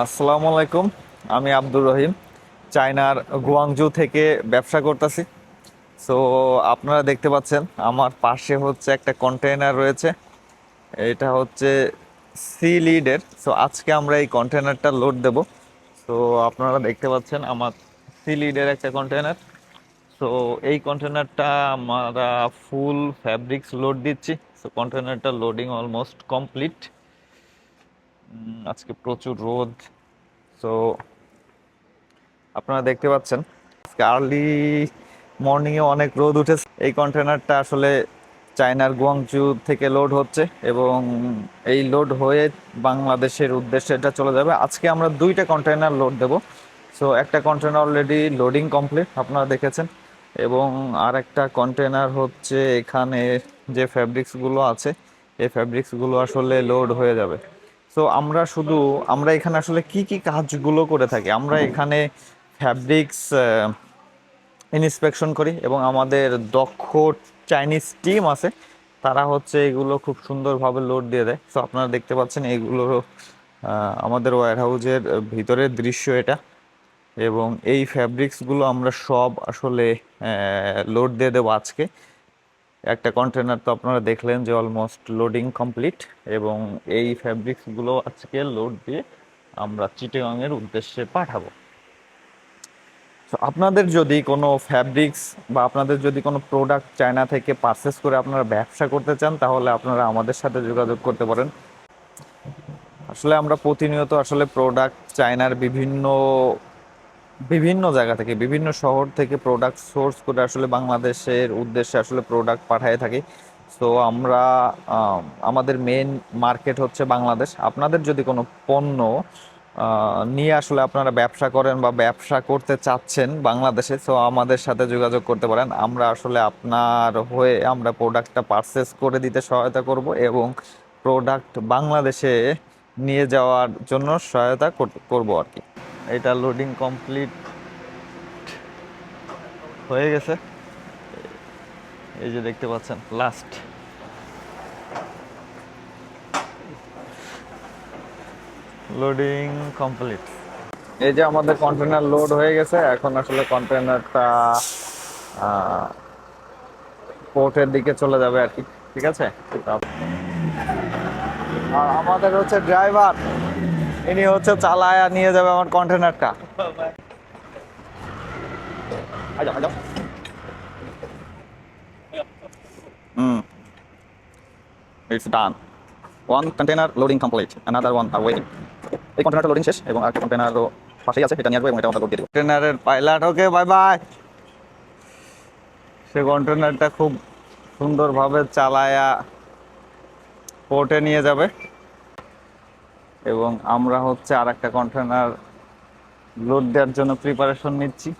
আসসালামু আলাইকুম, আমি আব্দুর রহিম, চায়নার গুয়াংজু থেকে ব্যবসা করতেছি। সো আপনারা দেখতে পাচ্ছেন, আমার পাশে হচ্ছে একটা কন্টেইনার রয়েছে, এটা হচ্ছে সি লিডের। সো আজকে আমরা এই কন্টেইনারটা লোড দেব। সো আপনারা দেখতে পাচ্ছেন, আমার সি লিডের একটা কন্টেইনার সো এই কন্টেইনারটা আমরা ফুল ফ্যাব্রিক্স লোড দিচ্ছি। সো কন্টেইনারটা লোডিং অলমোস্ট কমপ্লিট আজকে প্রচুর রোদ। সো আপনারা দেখতে পাচ্ছেন, আজকে আর্লি মর্নিংয়ে অনেক রোদ উঠেছে। এই কন্টেনারটা আসলে চায়নার গুয়াংজু থেকে লোড হচ্ছে এবং এই লোড হয়ে বাংলাদেশের উদ্দেশ্যে এটা চলে যাবে। আজকে আমরা দুইটা কন্টেনার লোড দেব। সো একটা কন্টেনার অলরেডি লোডিং কমপ্লিট আপনারা দেখেছেন। এবং আর একটা কন্টেনার হচ্ছে এখানে যে ফ্যাব্রিক্সগুলো আছে, এই ফ্যাব্রিক্সগুলো আসলে লোড হয়ে যাবে। সো আমরা শুধু, আমরা এখানে আসলে কি কি কাজগুলো করে থাকি? আমরা এখানে ফ্যাব্রিক্স ইন্সপেকশন করি এবং আমাদের দক্ষ চাইনিজ টিম আছে। তারা হচ্ছে এগুলো খুব সুন্দরভাবে লোড দিয়ে দেয়। সো আপনারা দেখতে পাচ্ছেন এগুলো আমাদের ওয়্যার হাউজের ভিতরের দৃশ্য এটা। এবং এই ফ্যাব্রিক্সগুলো আমরা সব আসলে লোড দিয়ে দেবো আজকে। একটা কন্টেনার তো আপনারা দেখলেন যে অলমোস্ট লোডিং কমপ্লিট এবং এই ফ্যাব্রিক্সগুলো আজকে লোড দিয়ে আমরা চিটেগাংয়ের উদ্দেশ্যে পাঠাবো। তো আপনাদের যদি কোনো ফ্যাব্রিক্স বা আপনাদের যদি কোনো প্রোডাক্ট চায়না থেকে পারচেস করে আপনারা ব্যবসা করতে চান, তাহলে আপনারা আমাদের সাথে যোগাযোগ করতে পারেন। আসলে আমরা প্রতিনিয়ত আসলে প্রোডাক্ট চায়নার বিভিন্ন বিভিন্ন জায়গা থেকে, বিভিন্ন শহর থেকে প্রোডাক্ট সোর্স করে আসলে বাংলাদেশের উদ্দেশ্যে আসলে প্রোডাক্ট পাঠিয়ে থাকি। তো আমরা আমাদের মেন মার্কেট হচ্ছে বাংলাদেশ। আপনাদের যদি কোনো পণ্য নিয়ে আসলে আপনারা ব্যবসা করেন বা ব্যবসা করতে চাচ্ছেন বাংলাদেশে তো আমাদের সাথে যোগাযোগ করতে পারেন। আমরা আসলে আপনার হয়ে আমরা প্রোডাক্টটা পারচেস করে দিতে সহায়তা করব এবং প্রোডাক্ট বাংলাদেশে নিয়ে যাওয়ার জন্য সহায়তা কর- করব আর কি। এটা লোডিং কমপ্লিট হয়ে গেছে। এই যে দেখতে পাচ্ছেন লাস্ট লোডিং কমপ্লিট এই যে আমাদের কন্টেনার লোড হয়ে গেছে, এখন আসলে কন্টেনারটা পোর্টের দিকে চলে যাবে আর কি, ঠিক আছে? আর আমাদের হচ্ছে ড্রাইভার ইনি হচ্ছে চালায়া নিয়ে যাবে আমার কন্টেনারটা আজাও আজাও হুম। It's done one container loading complete another one R waiting এই কন্টেনারটা লোডিং শেষ এবং আর কন্টেনারও পাশেই আছে এটা নিয়ে আসব এবং এটা আমরা লোড দিয়ে দেবো। কন্টেনারের পাইলট ওকে বাই বাই সে কন্টেনারটা খুব সুন্দরভাবে চালায়া পোর্টে নিয়ে যাবে। এবং আমরা হচ্ছে আর একটা কন্টেনার লোড দেওয়ার জন্য প্রিপারেশন নিচ্ছি।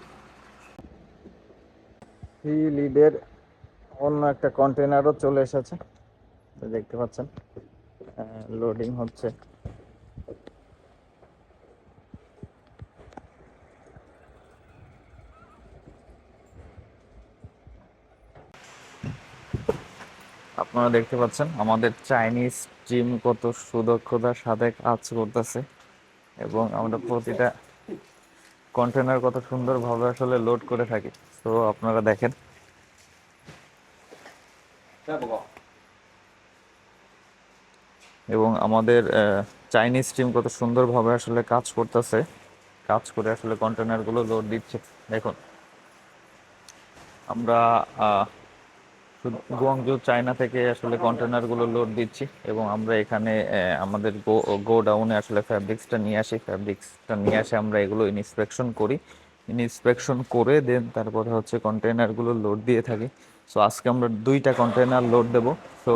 থ্রি লিডের অন্য একটা কন্টেনারও চলে এসেছে। দেখতে পাচ্ছেন লোডিং হচ্ছে। আপনারা দেখতে পাচ্ছেন আমাদের চাইনিজ টিম কত সুদক্ষতার সাথে কাজ করতেছে এবং আমরা প্রতিটা কন্টেনার কত সুন্দরভাবে আসলে লোড করে থাকি। তো আপনারা দেখেন। এবং আমাদের চাইনিজ টিম কত সুন্দরভাবে আসলে কাজ করতেছে। কাজ করে আসলে কন্টেনারগুলো লোড দিচ্ছে। দেখুন। আমরা গুয়াংজু, চায়না থেকে আসলে কন্টেনারগুলো লোড দিচ্ছি এবং আমরা এখানে আমাদের গো, গোডাউনে আসলে ফ্যাব্রিক্সটা নিয়ে আসি। ফ্যাব্রিক্সটা নিয়ে আসে আমরা এগুলো ইনস্পেকশন করি। ইনস্পেকশন করে দেন তারপরে হচ্ছে কন্টেনারগুলো লোড দিয়ে থাকি। সো আজকে আমরা দুইটা কন্টেনার লোড দেব। সো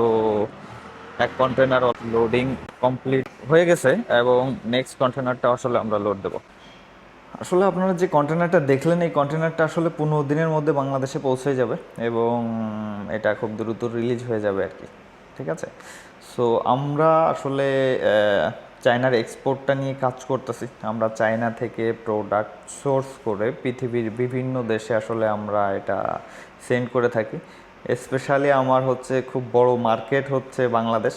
এক কন্টেনার লোডিং কমপ্লিট হয়ে গেছে এবং নেক্সট কন্টেনারটা আসলে আমরা লোড দেবো। আসলে আপনারা যে কন্টেনারটা দেখলেন, এই কন্টেনারটা আসলে পনেরো দিনের মধ্যে বাংলাদেশে পৌঁছে যাবে এবং এটা খুব দ্রুত রিলিজ হয়ে যাবে আর কি, ঠিক আছে? সো আমরা আসলে চায়নার এক্সপোর্টটা নিয়ে কাজ করতেছি। আমরা চায়না থেকে প্রোডাক্ট সোর্স করে পৃথিবীর বিভিন্ন দেশে আসলে আমরা এটা সেন্ড করে থাকি। স্পেশালি আমার হচ্ছে খুব বড় মার্কেট হচ্ছে বাংলাদেশ।